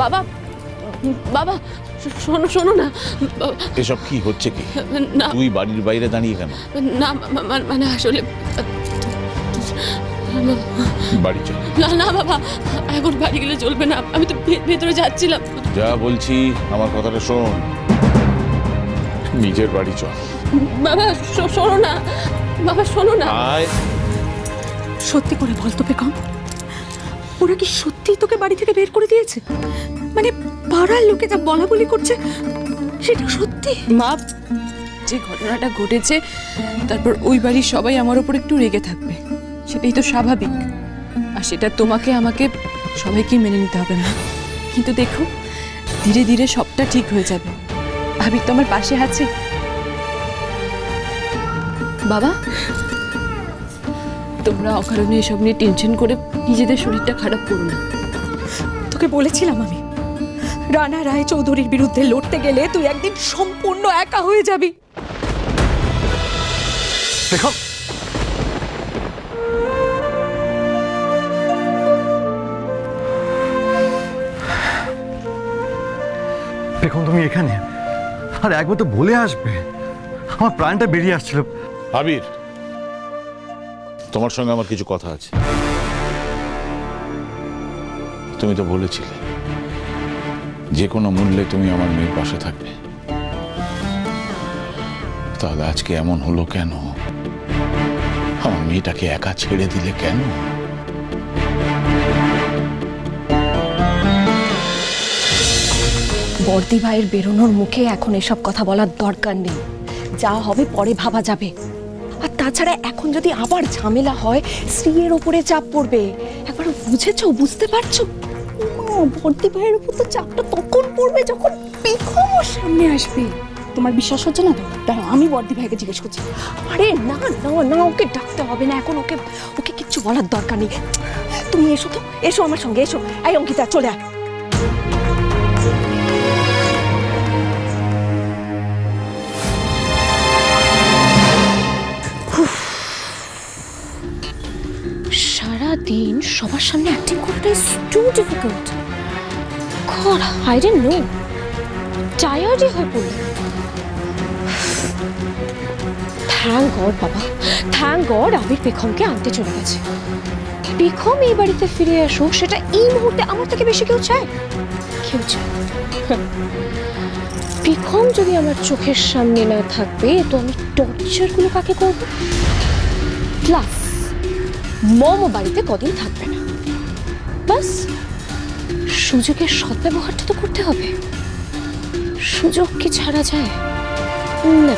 বাবা বাবা শোনো শোনো না। বাবা, এসব কি হচ্ছে কি? না। তুই বাড়ির বাইরে দাঁড়িয়ে কেন? না মানে আসলে বাড়ি চল। না না বাবা এখন বাড়ি গেলে চলবে না। আমি তো ভেতরে যাচ্ছিলাম। যা বলছি আমার কথাটা শোন। নিজের বাড়ি চল। বাবা শোনো না। বাবা শোনো না। আয়। সত্যি করে বল তো পেকম ওরা কি সত্যিই তোকে বাড়ি থেকে বের করে দিয়েছে? মানে পাড়ার লোকে যা বলা বলি করছে সেটা সত্যি? মা যে ঘটনাটা ঘটেছে তারপর ওই বাড়ির সবাই আমার ওপর একটু রেগে থাকবে। সেটাই তো স্বাভাবিক। আর সেটা তোমাকে আমাকে সবাইকে মেনে নিতে হবে না। কিন্তু দেখো ধীরে ধীরে সবটা ঠিক হয়ে যাবে। ভাবি তো আমার পাশে আছে। বাবা তোমরা অকারণে এসব নিয়ে টেনশন করে নিজেদের শরীরটা খারাপ করো না। তোকে বলেছিলাম আমি। রানা রায় চৌধুরীর বিরুদ্ধে লড়তে গেলে তুই একদিন সম্পূর্ণ একা হয়ে যাবি। দেখো। দেখুন তুমি এখানে। আর একবার তো বলে আসবে। আমার প্রাণটা বেরিয়ে আসছিল। আবির তোমার সঙ্গে আমার কিছু কথা আছে। তুমি তো বলেছিলে। যে কোনো মূল্যে তুমি আমার মেয়ের পাশে থাকবে। তাহলে আজকে এমন হলো কেন? আমার মেয়েটাকে একা ছেড়ে দিলে কেন? বর্দি ভাইয়ের বেরোনোর মুখে এখন এসব কথা বলার দরকার নেই। যা হবে পরে ভাবা যাবে। আর তাছাড়া এখন যদি আবার ঝামেলা হয়, স্ত্রীর ওপরে চাপ পড়বে। একবার বুঝেছ? বুঝতে পারছ? বর্দি ভাইয়ের উপর তো চাপটা তখন পড়বে যখন ওর সামনে আসবে। তোমার বিশ্বাস হচ্ছে না তো? দাঁড়াও, আমি বর্দি ভাইকে জিজ্ঞেস করছি। আরে না না না, ওকে ডাকতে হবে না, এখন ওকে ওকে কিচ্ছু বলার দরকার নেই। তুমি এসো তো, এসো আমার সঙ্গে, এসো। এই অঙ্কিতা, চলে আয়। সারাদিন সবার সামনে অ্যাক্টিং করাটা is too difficult god I don't know. টায়ার্ডই হয়ে পড়ল থ্যাংক গড বাবা। থ্যাংক গড আবির পেখমকে আনতে চলে গেছে। পেখম এই বাড়িতে ফিরে আসো সেটা এই মুহূর্তে আমার থেকে বেশি কেউ চায়? কেউ চায়। পেখম যদি আমার চোখের সামনে না থাকবে, তো আমি টর্চারগুলো কাকে করব? প্লাস, মমও বাড়িতে কদিন থাকবে না। বাস সুযোগের সদ্ব্যবহারটা তো করতে হবে। সুযোগ কি ছাড়া যায়? না।